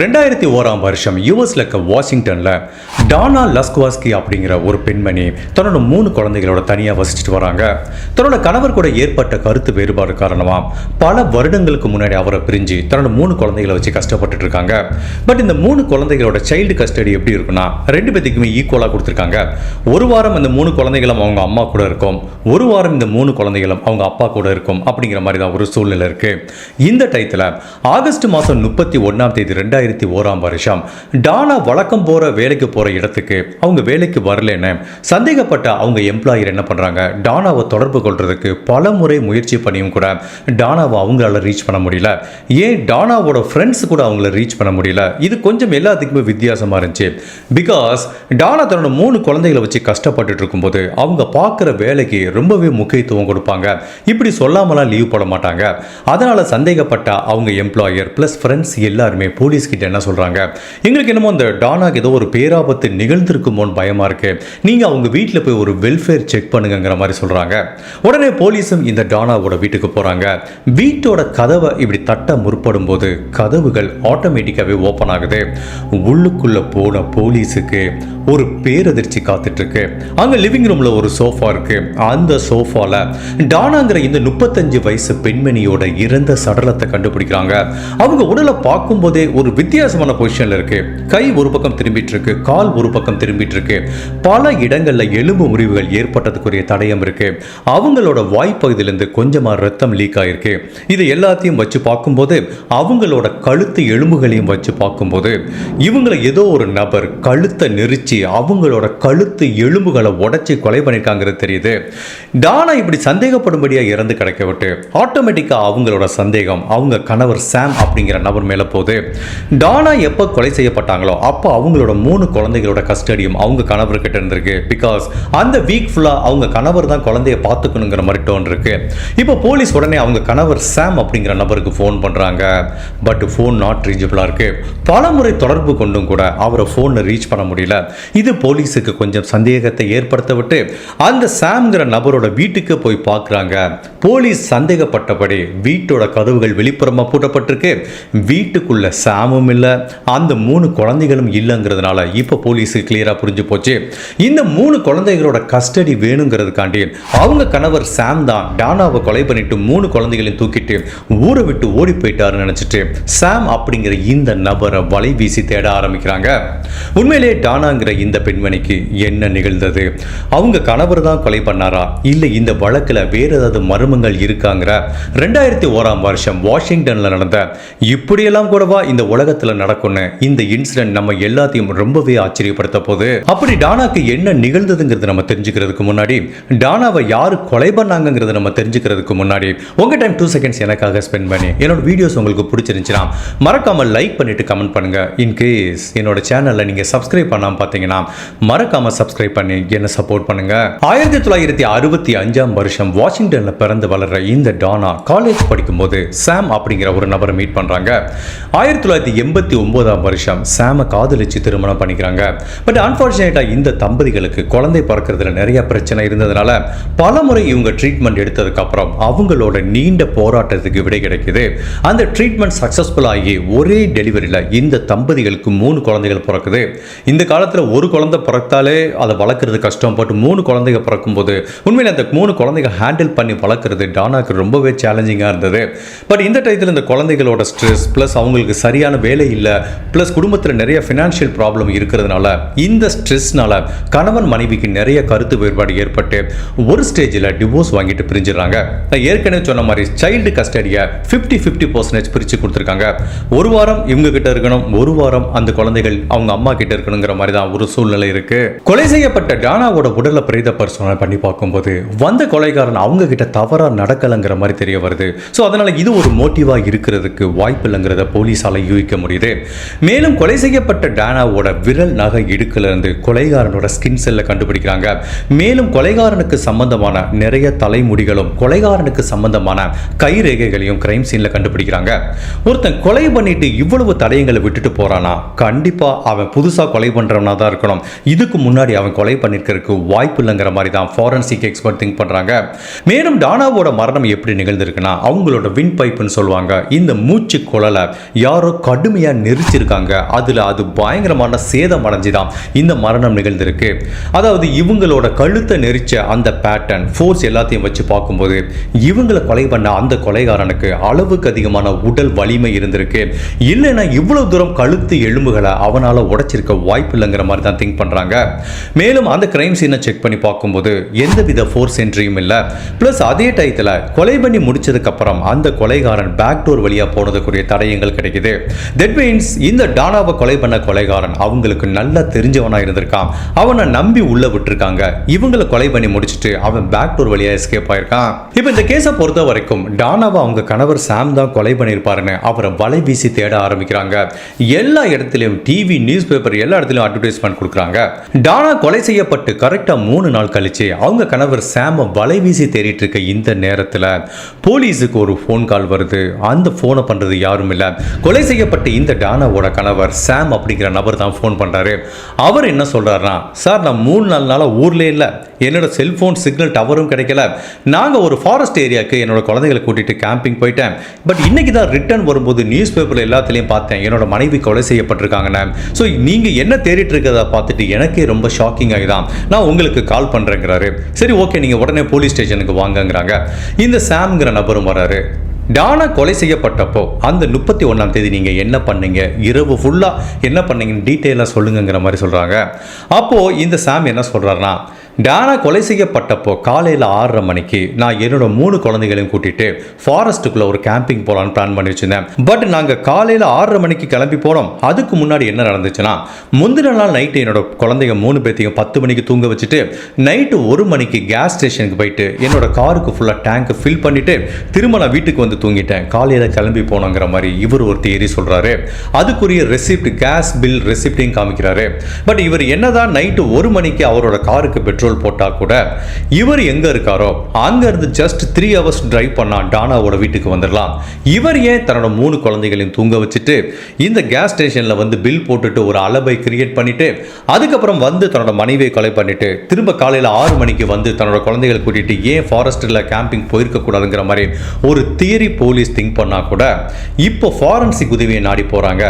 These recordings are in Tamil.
ரெண்டாயிரத்தி ஓராம் வருஷம் யூஎஸ்ல இருக்க வாஷிங்டன்ல டானா லஸ்குவாஸ்கி அப்படிங்கிற ஒரு பெண்மணி தன்னோட மூணு குழந்தைகளோட தனியாக வசிச்சுட்டு வராங்க தன்னோட கணவர் கூட ஏற்பட்ட கருத்து வேறுபாடு காரணமா பல வருடங்களுக்கு முன்னாடி அவரை பிரிஞ்சு தன்னோட மூணு குழந்தைகளை வச்சு கஷ்டப்பட்டுட்டு இருக்காங்க பட் இந்த மூணு குழந்தைகளோட சைல்டு கஸ்டடி எப்படி இருக்குன்னா ரெண்டு பேத்துக்குமே ஈக்குவலாக கொடுத்துருக்காங்க ஒரு வாரம் இந்த மூணு குழந்தைகளும் அவங்க அம்மா கூட இருக்கும் ஒரு வாரம் இந்த மூணு குழந்தைகளும் அவங்க அப்பா கூட இருக்கும் அப்படிங்கிற மாதிரி தான் ஒரு சூழ்நிலை இருக்கு இந்த டயத்தில் ஆகஸ்ட் மாதம் முப்பத்தி ஒன்னாம் தேதி ரெண்டாயிரம் ரெண்டாயிரத்தி ஓராம் வருஷம் டானா வழக்கம் போகிற வேலைக்கு போகிற இடத்துக்கு அவங்க வேலைக்கு வரலன்னு சந்தேகப்பட்ட அவங்க எம்ப்ளாயர் என்ன பண்ணுறாங்க டானாவை தொடர்பு கொள்றதுக்கு பல முறை முயற்சி பண்ணியும் கூட டானாவை அவங்களால ரீச் பண்ண முடியல ஏன் டானாவோட ஃப்ரெண்ட்ஸ் கூட அவங்கள ரீச் பண்ண முடியல இது கொஞ்சம் எல்லாத்துக்குமே வித்தியாசமாக இருந்துச்சு பிகாஸ் டானா தன்னோட மூணு குழந்தைகளை வச்சு கஷ்டப்பட்டுட்டு இருக்கும்போது அவங்க பார்க்குற வேலைக்கு ரொம்பவே முக்கியத்துவம் கொடுப்பாங்க இப்படி சொல்லாமலாம் லீவ் போட மாட்டாங்க அதனால் சந்தேகப்பட்ட அவங்க எம்ப்ளாயர் ப்ளஸ் ஃப்ரெண்ட்ஸ் எல்லாருமே போலீஸ் கிட்ட என்ன சொல்கிறாங்க எங்களுக்கு என்னமோ அந்த டானாக்கு ஏதோ ஒரு பேராபத்து நிகழ்ந்திருக்குமோன்னு பயமாக இருக்கு நீங்கள் அவங்க வீட்டில் போய் ஒரு வெல்ஃபேர் செக் பண்ணுங்கிற மாதிரி சொல்கிறாங்க உடனே போலீஸும் இந்த டானாவோட வீட்டுக்கு போகிறாங்க வீட்டோட கதவை இப்படி தட்ட முற்படும் போது கதவுகள் ஆட்டோமேட்டிக்காகவே ஓப்பன் ஆகுது உள்ளுக்குள்ளே போன போலீஸுக்கு ஒரு பேரதிர்ச்சி காத்துட்ருக்கு அங்கே லிவிங் ரூமில் ஒரு சோஃபா இருக்கு அந்த சோஃபாவில் டானாங்கிற இந்த முப்பத்தஞ்சு வயசு பெண்மணியோட இறந்த சடலத்தை கண்டுபிடிக்கிறாங்க அவங்க உடலை பார்க்கும்போதே ஒரு வித்தியாசமான பொசிஷன்ல இருக்கு கை ஒரு பக்கம் திரும்பிட்டு இருக்கு கால் ஒரு பக்கம் திரும்பிட்டு இருக்கு பல இடங்களில் எலும்பு முறிவுகள் ஏற்பட்டதுக்குரிய தடயம் இருக்கு அவங்களோட வாய்ப்பகுதியிலேருந்து கொஞ்சமாக ரத்தம் லீக் ஆயிருக்கு இது எல்லாத்தையும் வச்சு பார்க்கும்போது அவங்களோட கழுத்து எலும்புகளையும் வச்சு பார்க்கும்போது இவங்களை ஏதோ ஒரு நபர் கழுத்தை நெரிச்சு அவங்களோட கழுத்து எலும்புகளை உடச்சி கொலை பண்ணியிருக்காங்கிறது தெரியுது டானா இப்படி சந்தேகப்படும்படியாக இறந்து கிடைக்க விட்டு ஆட்டோமேட்டிக்காக அவங்களோட சந்தேகம் அவங்க கணவர் சாம் அப்படிங்கிற நபர் மேலே போகுது டானா எப்போ கொலை செய்யப்பட்டாங்களோ அப்போ அவங்களோட மூணு குழந்தைகளோட கஸ்டடியும் அவங்க கணவர் கிட்ட இருந்திருக்கு பிகாஸ் அந்த வீக் ஃபுல்லாக அவங்க கணவர் தான் குழந்தைய பார்த்துக்கணுங்கிற மாதிரி டோன் இருக்கு இப்போ போலீஸ் உடனே அவங்க கணவர் சாம் அப்படிங்கிற நபருக்கு ஃபோன் பண்ணுறாங்க பட் ஃபோன் நாட் ரீச்சபிளாக இருக்கு பல முறை தொடர்பு கொண்டும் கூட அவரை ஃபோனை ரீச் பண்ண முடியல இது போலீஸுக்கு கொஞ்சம் சந்தேகத்தை ஏற்படுத்த விட்டு அந்த சாம்ங்கிற நபரோட வீட்டுக்கு போய் பார்க்குறாங்க போலீஸ் சந்தேகப்பட்டபடி வீட்டோட கதவுகள் வெளிப்புறமாக பூட்டப்பட்டிருக்கு வீட்டுக்குள்ள சாம் பணமும் இல்லை அந்த மூணு குழந்தைகளும் இல்லைங்கிறதுனால இப்போ போலீஸ் கிளியராக புரிஞ்சு போச்சு இந்த மூணு குழந்தைகளோட கஸ்டடி வேணுங்கிறதுக்காண்டி அவங்க கணவர் சாம் தான் டானாவை கொலை பண்ணிட்டு மூணு குழந்தைகளையும் தூக்கிட்டு ஊரை விட்டு ஓடி போயிட்டாருன்னு நினச்சிட்டு சாம் அப்படிங்கிற இந்த நபரை வலை வீசி தேட ஆரம்பிக்கிறாங்க உண்மையிலேயே டானாங்கிற இந்த பெண்மணிக்கு என்ன நிகழ்ந்தது அவங்க கணவர் தான் கொலை பண்ணாரா இல்லை இந்த வழக்கில் வேறு ஏதாவது மர்மங்கள் இருக்காங்கிற ரெண்டாயிரத்தி ஓராம் வருஷம் வாஷிங்டனில் நடந்த இப்படியெல்லாம் கூடவா இந்த உலக உலகத்துல நடக்கும்னு இந்த இன்சிடென்ட் நம்ம எல்லாத்தையும் ரொம்பவே ஆச்சரியப்படுத்த போது அப்படி டானாக்கு என்ன நிகழ்ந்ததுங்கிறது நம்ம தெரிஞ்சுக்கிறதுக்கு முன்னாடி டானாவை யாரு கொலை பண்ணாங்கிறது நம்ம தெரிஞ்சுக்கிறதுக்கு முன்னாடி உங்க டைம் டூ செகண்ட்ஸ் எனக்காக ஸ்பெண்ட் பண்ணி என்னோட வீடியோஸ் உங்களுக்கு பிடிச்சிருந்துச்சுன்னா மறக்காம லைக் பண்ணிட்டு கமெண்ட் பண்ணுங்க இன்கேஸ் என்னோட சேனல்ல நீங்க சப்ஸ்கிரைப் பண்ணாம பாத்தீங்கன்னா மறக்காம சப்ஸ்கிரைப் பண்ணி என்ன சப்போர்ட் பண்ணுங்க ஆயிரத்தி தொள்ளாயிரத்தி அறுபத்தி அஞ்சாம் வருஷம் வாஷிங்டன்ல பிறந்து வளர்ற இந்த டானா காலேஜ் படிக்கும் போது சாம் அப்படிங்கிற ஒரு நபரை மீட் பண்றாங்க ஆயிரத்தி தொள்ளாயிரத்தி எண்பத்தி ஒன்பதாம் வருஷம் சாம காதலிச்சு திருமணம் பண்ணிக்கிறாங்க பட் அன்பார்ச்சுனேட்டாக இந்த தம்பதிகளுக்கு குழந்தை பிறக்கிறதுல நிறைய பிரச்சனை இருந்ததுனால பல முறை இவங்க ட்ரீட்மெண்ட் எடுத்ததுக்கப்புறம் அவங்களோட நீண்ட போராட்டத்துக்கு விடை கிடைக்குது அந்த ட்ரீட்மெண்ட் சக்ஸஸ்ஃபுல் ஆகி ஒரே டெலிவரியில் இந்த தம்பதிகளுக்கு மூணு குழந்தைகள் பிறக்குது இந்த காலத்தில் ஒரு குழந்தை பிறத்தாலே அதை வளர்க்குறது கஷ்டம் பட் மூணு குழந்தைங்க பிறக்கும்போது உண்மையில் அந்த மூணு குழந்தைங்க ஹேண்டில் பண்ணி வளர்க்குறது டானாக்கு ரொம்பவே சேலஞ்சிங்காக இருந்தது பட் இந்த டயத்தில் இந்த குழந்தைகளோட ஸ்ட்ரெஸ் ப்ளஸ் அவங்களுக்கு சரியான வேலை இல்லை ப்ளஸ் குடும்பத்தில் நிறைய ஃபினான்ஷியல் ப்ராப்ளம் இருக்கிறதுனால இந்த ஸ்ட்ரெஸ்னால கணவன் மனைவிக்கு நிறைய கருத்து வேறுபாடு ஏற்பட்டு ஒரு ஸ்டேஜில் டிவோர்ஸ் வாங்கிட்டு பிரிஞ்சிடறாங்க நான் ஏற்கனவே சொன்ன மாதிரி சைல்டு கஸ்டடியை ஃபிஃப்டி ஃபிஃப்டி பர்சன்டேஜ் பிரித்து கொடுத்துருக்காங்க ஒரு வாரம் இவங்க கிட்ட இருக்கணும் ஒரு வாரம் அந்த குழந்தைகள் அவங்க அம்மா கிட்ட இருக்கணுங்கிற மாதிரி தான் ஒரு சூழ்நிலை இருக்கு கொலை செய்யப்பட்ட டானாவோட உடலை பிரேத பரிசோதனை பண்ணி பார்க்கும்போது வந்த கொலைகாரன் அவங்க கிட்ட தவறா நடக்கலைங்கிற மாதிரி தெரிய வருது ஸோ அதனால இது ஒரு மோட்டிவா இருக்கிறதுக்கு வாய்ப்பு இல்லைங்கிறத போலீஸால யூகிக்க கண்டுபிடிக்க முடியுது மேலும் கொலை செய்யப்பட்ட டானாவோட விரல் நகை இடுக்கிலிருந்து கொலைகாரனோட ஸ்கின் செல்லை கண்டுபிடிக்கிறாங்க மேலும் கொலைகாரனுக்கு சம்பந்தமான நிறைய தலைமுடிகளும் கொலைகாரனுக்கு சம்பந்தமான கை ரேகைகளையும் கிரைம் சீனில் கண்டுபிடிக்கிறாங்க ஒருத்தன் கொலை பண்ணிட்டு இவ்வளவு தடயங்களை விட்டுட்டு போறானா கண்டிப்பாக அவன் புதுசாக கொலை பண்ணுறவனா தான் இருக்கணும் இதுக்கு முன்னாடி அவன் கொலை பண்ணிருக்கிறதுக்கு வாய்ப்பு இல்லைங்கிற மாதிரி தான் ஃபாரன்சிக் எக்ஸ்பர்ட் திங்க் பண்ணுறாங்க மேலும் டானாவோட மரணம் எப்படி நிகழ்ந்திருக்குன்னா அவங்களோட வின் பைப்புன்னு சொல்லுவாங்க இந்த மூச்சு குழலை யாரோ கடு கடுமையாக நெரிச்சிருக்காங்க அதில் அது பயங்கரமான சேதம் அடைஞ்சு தான் இந்த மரணம் நிகழ்ந்திருக்கு அதாவது இவங்களோட கழுத்தை நெரிச்ச அந்த பேட்டர்ன் ஃபோர்ஸ் எல்லாத்தையும் வச்சு பார்க்கும்போது இவங்களை கொலை பண்ண அந்த கொலைகாரனுக்கு அளவுக்கு அதிகமான உடல் வலிமை இருந்திருக்கு இல்லைன்னா இவ்வளவு தூரம் கழுத்து எலும்புகளை அவனால் உடைச்சிருக்க வாய்ப்பு இல்லைங்கிற மாதிரி தான் திங்க் பண்ணுறாங்க மேலும் அந்த கிரைம் சீனை செக் பண்ணி பார்க்கும்போது எந்தவித ஃபோர்ஸ் என்ட்ரியும் இல்லை ப்ளஸ் அதே டயத்தில் கொலை பண்ணி முடிச்சதுக்கப்புறம் அந்த கொலைகாரன் பேக்டோர் வழியாக போனதுக்குரிய தடயங்கள் கிடைக்குது தட் மீன்ஸ் இந்த டானாவை கொலை பண்ண கொலைகாரன் அவங்களுக்கு நல்லா தெரிஞ்சவனாக இருந்திருக்கான் அவனை நம்பி உள்ள விட்டுருக்காங்க இவங்களை கொலை பண்ணி முடிச்சுட்டு அவன் பேக் டோர் வழியாக எஸ்கேப் ஆயிருக்கான் இப்போ இந்த கேஸை பொறுத்த வரைக்கும் டானாவை அவங்க கணவர் சாம் தான் கொலை பண்ணியிருப்பாருன்னு அவரை வலை வீசி தேட ஆரம்பிக்கிறாங்க எல்லா இடத்துலையும் டிவி நியூஸ் பேப்பர் எல்லா இடத்துலையும் அட்வர்டைஸ்மெண்ட் கொடுக்குறாங்க டானா கொலை செய்யப்பட்டு கரெக்டாக மூணு நாள் கழிச்சு அவங்க கணவர் சாம வலை வீசி தேடிட்டு இருக்க இந்த நேரத்தில் போலீஸுக்கு ஒரு ஃபோன் கால் வருது அந்த ஃபோனை பண்ணுறது யாரும் இல்லை கொலை செய்ய பயப்பட்டு இந்த டானாவோட கணவர் சாம் அப்படிங்கிற நபர் தான் ஃபோன் பண்ணுறாரு அவர் என்ன சொல்கிறாருன்னா சார் நான் மூணு நாலு நாளாக ஊர்லே இல்லை என்னோட செல்ஃபோன் சிக்னல் டவரும் கிடைக்கல நாங்கள் ஒரு ஃபாரஸ்ட் ஏரியாவுக்கு என்னோட குழந்தைகளை கூட்டிகிட்டு கேம்பிங் போயிட்டேன் பட் இன்றைக்கி தான் ரிட்டர்ன் வரும்போது நியூஸ் பேப்பரில் எல்லாத்துலேயும் பார்த்தேன் என்னோட மனைவி கொலை செய்யப்பட்டிருக்காங்கண்ணே ஸோ நீங்கள் என்ன தேடிட்டு இருக்கிறத பார்த்துட்டு எனக்கே ரொம்ப ஷாக்கிங் ஆகிதான் நான் உங்களுக்கு கால் பண்ணுறேங்கிறாரு சரி ஓகே நீங்கள் உடனே போலீஸ் ஸ்டேஷனுக்கு வாங்கங்கிறாங்க இந்த சாம்ங்கிற நபரும் வராரு டானா கொலை செய்யப்பட்டப்போ அந்த முப்பத்தி ஒன்றாம் தேதி நீங்கள் என்ன பண்ணீங்க இரவு ஃபுல்லாக என்ன பண்ணீங்கன்னு டீட்டெயிலாக சொல்லுங்கிற மாதிரி சொல்கிறாங்க அப்போது இந்த சாம் என்ன சொல்கிறாருன்னா டானா கொலை செய்யப்பட்டப்போ காலையில் ஆறரை மணிக்கு நான் என்னோட மூணு குழந்தைகளையும் கூட்டிட்டு ஃபாரஸ்ட்டுக்குள்ள ஒரு கேம்பிங் போகலான்னு பிளான் பண்ணி வச்சிருந்தேன் பட் நாங்கள் காலையில் ஆறரை மணிக்கு கிளம்பி போனோம் அதுக்கு முன்னாடி என்ன நடந்துச்சுன்னா முந்தின நாள் நைட்டு என்னோட குழந்தைங்க மூணு பேர்த்தையும் பத்து மணிக்கு தூங்க வச்சுட்டு நைட்டு ஒரு மணிக்கு கேஸ் ஸ்டேஷனுக்கு போயிட்டு என்னோட காருக்கு ஃபுல்லாக டேங்க்கு ஃபில் பண்ணிவிட்டு திரும்ப நான் வீட்டுக்கு வந்து தூங்கிட்டேன் காலையில் கிளம்பி போனோங்கிற மாதிரி இவர் ஒரு தியரி சொல்கிறாரு அதுக்குரிய ரெசிப்ட் கேஸ் பில் ரெசிப்டையும் காமிக்கிறாரு பட் இவர் என்னதான் நைட்டு ஒரு மணிக்கு அவரோட காருக்கு பெட்ரோல் பெட்ரோல் போட்டால் கூட இவர் எங்கே இருக்காரோ அங்கேருந்து ஜஸ்ட் த்ரீ ஹவர்ஸ் ட்ரைவ் பண்ணால் டானாவோட வீட்டுக்கு வந்துடலாம் இவர் ஏன் தன்னோட மூணு குழந்தைகளையும் தூங்க வச்சுட்டு இந்த கேஸ் ஸ்டேஷனில் வந்து பில் போட்டுட்டு ஒரு அலபை கிரியேட் பண்ணிவிட்டு அதுக்கப்புறம் வந்து தன்னோட மனைவியை கொலை பண்ணிவிட்டு திரும்ப காலையில் ஆறு மணிக்கு வந்து தன்னோட குழந்தைகளை கூட்டிகிட்டு ஏன் ஃபாரஸ்ட்டில் கேம்பிங் போயிருக்கக்கூடாதுங்கிற மாதிரி ஒரு தியரி போலீஸ் திங்க் பண்ணால் கூட இப்போ ஃபாரன்சிக் உதவியை நாடி போகிறாங்க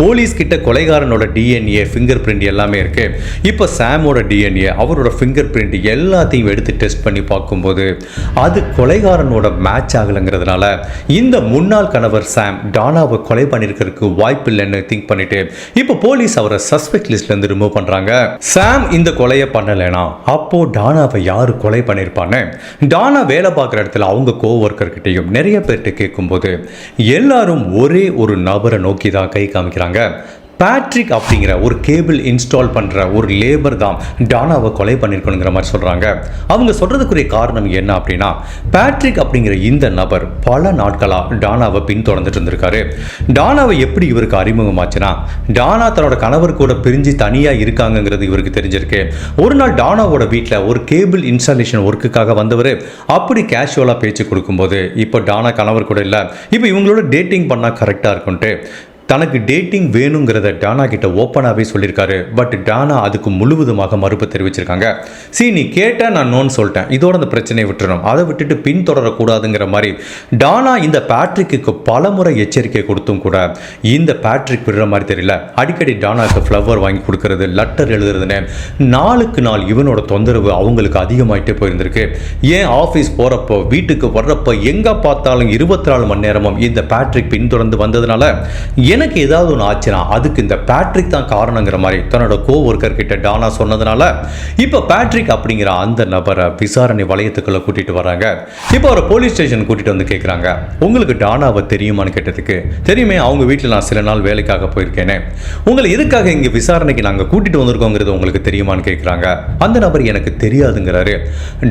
போலீஸ் கிட்ட கொலைகாரனோட டிஎன்ஏ ஃபிங்கர் பிரிண்ட் எல்லாமே இருக்கு இப்போ சாமோட டிஎன்ஏ அவரோட ஃபிங்கர் பிரிண்ட் எல்லாத்தையும் எடுத்து டெஸ்ட் பண்ணி பார்க்கும்போது அது கொலைகாரனோட மேட்ச் ஆகலைங்கிறதுனால இந்த முன்னாள் கணவர் சாம் டானாவை கொலை பண்ணியிருக்கிறதுக்கு வாய்ப்பு இல்லைன்னு திங்க் பண்ணிட்டு இப்போ போலீஸ் அவரை சஸ்பெக்ட் லிஸ்ட்ல இருந்து ரிமூவ் பண்றாங்க சாம் இந்த கொலையை பண்ணலைனா அப்போ டானாவை யார் கொலை பண்ணியிருப்பான்னு டானா வேலை பார்க்குற இடத்துல அவங்க கோ ஒர்க்கர்கிட்டையும் நிறைய பேர்கிட்ட கேட்கும்போது எல்லாரும் ஒரே ஒரு நபரை நோக்கி தான் கை காமிக்கிறாங்க பண்ணுறாங்க பேட்ரிக் அப்படிங்கிற ஒரு கேபிள் இன்ஸ்டால் பண்ணுற ஒரு லேபர் தான் டானாவை கொலை பண்ணியிருக்கணுங்கிற மாதிரி சொல்கிறாங்க அவங்க சொல்கிறதுக்குரிய காரணம் என்ன அப்படின்னா பேட்ரிக் அப்படிங்கிற இந்த நபர் பல நாட்களாக டானாவை பின்தொடர்ந்துட்டு இருந்திருக்காரு டானாவை எப்படி இவருக்கு அறிமுகமாச்சுன்னா டானா தன்னோட கணவர் கூட பிரிஞ்சு தனியாக இருக்காங்கங்கிறது இவருக்கு தெரிஞ்சிருக்கு ஒரு நாள் டானாவோட வீட்டில் ஒரு கேபிள் இன்ஸ்டாலேஷன் ஒர்க்குக்காக வந்தவர் அப்படி கேஷுவலாக பேச்சு கொடுக்கும்போது இப்போ டானா கணவர் கூட இல்லை இப்போ இவங்களோட டேட்டிங் பண்ணால் கரெக்டாக இருக்கும்ட்டு தனக்கு டேட்டிங் வேணுங்கிறத டானா கிட்ட ஓப்பனாகவே சொல்லியிருக்காரு பட் டானா அதுக்கு முழுவதுமாக மறுப்பு தெரிவிச்சிருக்காங்க சி நீ கேட்டால் நான் நோன்னு சொல்லிட்டேன் இதோட அந்த பிரச்சனையை விட்டுறணும் அதை விட்டுட்டு பின்தொடரக்கூடாதுங்கிற மாதிரி டானா இந்த பேட்ரிக்கு பல முறை எச்சரிக்கை கொடுத்தும் கூட இந்த பேட்ரிக் விடுற மாதிரி தெரியல அடிக்கடி டானாவுக்கு ஃப்ளவர் வாங்கி கொடுக்கறது லெட்டர் எழுதுறதுன்னு நாளுக்கு நாள் இவனோட தொந்தரவு அவங்களுக்கு அதிகமாயிட்டே போயிருந்திருக்கு ஏன் ஆஃபீஸ் போகிறப்போ வீட்டுக்கு வர்றப்போ எங்கே பார்த்தாலும் இருபத்தி நாலு மணி நேரமும் இந்த பேட்ரிக் பின்தொடர்ந்து வந்ததுனால எனக்கு ஏதாவது ஒன்று ஆச்சுன்னா அதுக்கு இந்த பேட்ரிக் தான் காரணங்கிற மாதிரி தன்னோட கோ ஒர்க்கர் கிட்ட டானா சொன்னதுனால இப்போ பேட்ரிக் அப்படிங்கிற அந்த நபரை விசாரணை வளையத்துக்குள்ள கூட்டிட்டு வராங்க இப்போ அவரை போலீஸ் ஸ்டேஷன் கூட்டிட்டு வந்து கேட்குறாங்க உங்களுக்கு டானாவை தெரியுமான்னு கேட்டதுக்கு தெரியுமே அவங்க வீட்டில் நான் சில நாள் வேலைக்காக போயிருக்கேனே உங்களை எதுக்காக இங்கே விசாரணைக்கு நாங்கள் கூட்டிட்டு வந்திருக்கோங்கிறது உங்களுக்கு தெரியுமான்னு கேட்குறாங்க அந்த நபர் எனக்கு தெரியாதுங்கிறாரு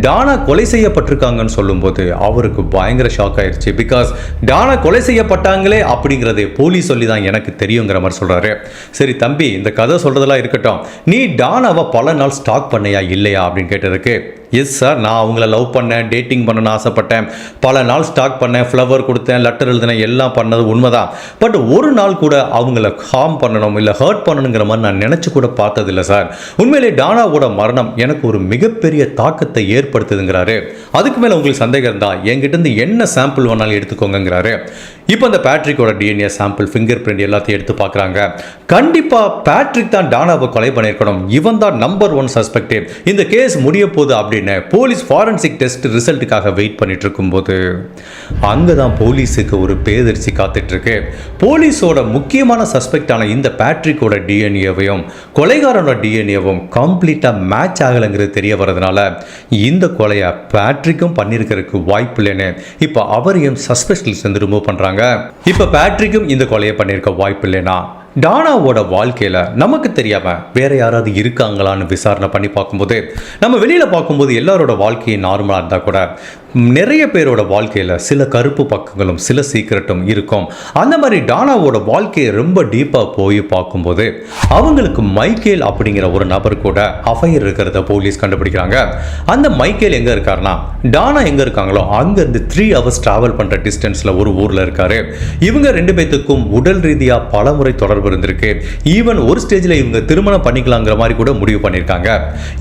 டானா கொலை செய்யப்பட்டிருக்காங்கன்னு சொல்லும்போது அவருக்கு பயங்கர ஷாக் ஆயிடுச்சு பிகாஸ் டானா கொலை செய்யப்பட்டாங்களே அப்படிங்கிறதே போலீஸ் சொல்லி தான் எனக்கு தெரியுங்கிற மாதிரி சொல்கிறாரு சரி தம்பி இந்த கதை சொல்கிறதெல்லாம் இருக்கட்டும் நீ டானாவை பல நாள் ஸ்டாக் பண்ணையா இல்லையா அப்படின்னு கேட்டதுக்கு எஸ் சார் நான் அவங்கள லவ் பண்ணேன் டேட்டிங் பண்ணணும்னு ஆசைப்பட்டேன் பல நாள் ஸ்டாக் பண்ணேன் ஃப்ளவர் கொடுத்தேன் லெட்டர் எழுதினேன் எல்லாம் பண்ணது உண்மைதான் பட் ஒரு நாள் கூட அவங்கள ஹார்ம் பண்ணணும் இல்லை ஹர்ட் பண்ணணுங்கிற மாதிரி நான் நினச்சி கூட பார்த்ததில்லை சார் உண்மையிலே டானாவோட மரணம் எனக்கு ஒரு மிகப்பெரிய தாக்கத்தை ஏற்படுத்துதுங்கிறாரு அதுக்கு மேலே உங்களுக்கு சந்தேகம் இருந்தால் இருந்து என்ன சாம்பிள் வேணாலும் எடுத்துக்கோங்கிறாரு இப்போ அந்த பேட்ரிக்கோட டிஎன்ஏ சாம்பிள் ஃபிங்கர் பிரிண்ட் எல்லாத்தையும் எடுத்து பார்க்குறாங்க கண்டிப்பாக பேட்ரிக் தான் டானாவை கொலை பண்ணியிருக்கணும் இவன் தான் நம்பர் ஒன் சஸ்பெக்டிவ் இந்த கேஸ் முடிய போகுது அப்படின்னு அப்படின்னு போலீஸ் ஃபாரன்சிக் டெஸ்ட் ரிசல்ட்டுக்காக வெயிட் பண்ணிட்டு இருக்கும்போது அங்கே தான் போலீஸுக்கு ஒரு பேதரிசி காத்துட்ருக்கு போலீஸோட முக்கியமான சஸ்பெக்டான இந்த பேட்ரிக்கோட டிஎன்ஏவையும் கொலைகாரனோட டிஎன்ஏவும் கம்ப்ளீட்டாக மேட்ச் ஆகலைங்கிறது தெரிய வரதுனால இந்த கொலையை பேட்ரிக்கும் பண்ணியிருக்கிறதுக்கு வாய்ப்பு இல்லைன்னு இப்போ அவரையும் சஸ்பெஷலிஸ்ட் வந்து ரிமூவ் பண்ணுறாங்க இப்போ பேட்ரிக்கும் இந்த கொலையை பண்ணியிருக்க வாய்ப்பு இல்லைன்னா டானாவோட வாழ்க்கையில் நமக்கு தெரியாமல் வேறு யாராவது இருக்காங்களான்னு விசாரணை பண்ணி பார்க்கும்போது நம்ம வெளியில் பார்க்கும்போது எல்லாரோட வாழ்க்கையும் நார்மலாக இருந்தால் கூட நிறைய பேரோட வாழ்க்கையில் சில கருப்பு பக்கங்களும் சில சீக்கிரட்டும் இருக்கும் அந்த மாதிரி டானாவோட வாழ்க்கையை ரொம்ப டீப்பாக போய் பார்க்கும்போது அவங்களுக்கு மைக்கேல் அப்படிங்கிற ஒரு நபர் கூட அஃபயர் இருக்கிறத போலீஸ் கண்டுபிடிக்கிறாங்க அந்த மைக்கேல் எங்கே இருக்காருன்னா டானா எங்கே இருக்காங்களோ அங்கேருந்து த்ரீ ஹவர்ஸ் ட்ராவல் பண்ணுற டிஸ்டன்ஸில் ஒரு ஊரில் இருக்காரு இவங்க ரெண்டு பேத்துக்கும் உடல் ரீதியாக பல முறை தொடர்பு இருந்திருக்கு ஈவன் ஒரு ஸ்டேஜில் இவங்க திருமணம் பண்ணிக்கலாங்கிற மாதிரி கூட முடிவு பண்ணியிருக்காங்க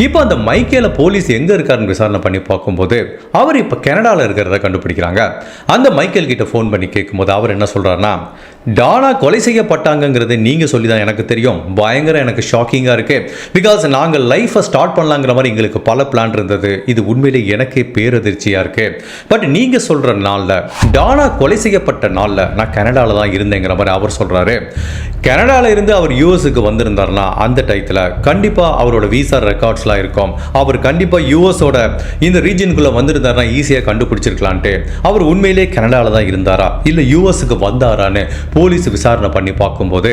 இப்போ அந்த மைக்கேல போலீஸ் எங்கே இருக்காருன்னு விசாரணை பண்ணி பார்க்கும்போது அவர் இப்போ கனடாவில் இருக்கிறத கண்டுபிடிக்கிறாங்க அந்த மைக்கேல் கிட்ட ஃபோன் பண்ணி கேட்கும்போது அவர் என்ன சொல்கிறார்னா டானா கொலை செய்யப்பட்டாங்கிறது நீங்கள் சொல்லி தான் எனக்கு தெரியும் பயங்கர எனக்கு ஷாக்கிங்காக இருக்குது பிகாஸ் நாங்கள் லைஃப்பை ஸ்டார்ட் பண்ணலாங்கிற மாதிரி எங்களுக்கு பல பிளான் இருந்தது இது உண்மையிலே எனக்கே பேரதிர்ச்சியாக இருக்குது பட் நீங்கள் சொல்கிற நாளில் டானா கொலை செய்யப்பட்ட நாளில் நான் கனடாவில் தான் இருந்தேங்கிற மாதிரி அவர் சொல்கிறாரு கனடாவில் இருந்து அவர் யூஎஸுக்கு வந்திருந்தார்னா அந்த டைத்தில் கண்டிப்பாக அவரோட விசா ரெக்கார்ட்ஸ்லாம் இருக்கும் அவர் கண்டிப்பாக யூஎஸோட இந்த ரீஜனுக்குள்ளே வந்திருந்தார்னா ஈஸி ஈஸியாக கண்டுபிடிச்சிருக்கலான்ட்டு அவர் உண்மையிலே கனடாவில் தான் இருந்தாரா இல்லை யூஎஸ்க்கு வந்தாரான்னு போலீஸ் விசாரணை பண்ணி பார்க்கும்போது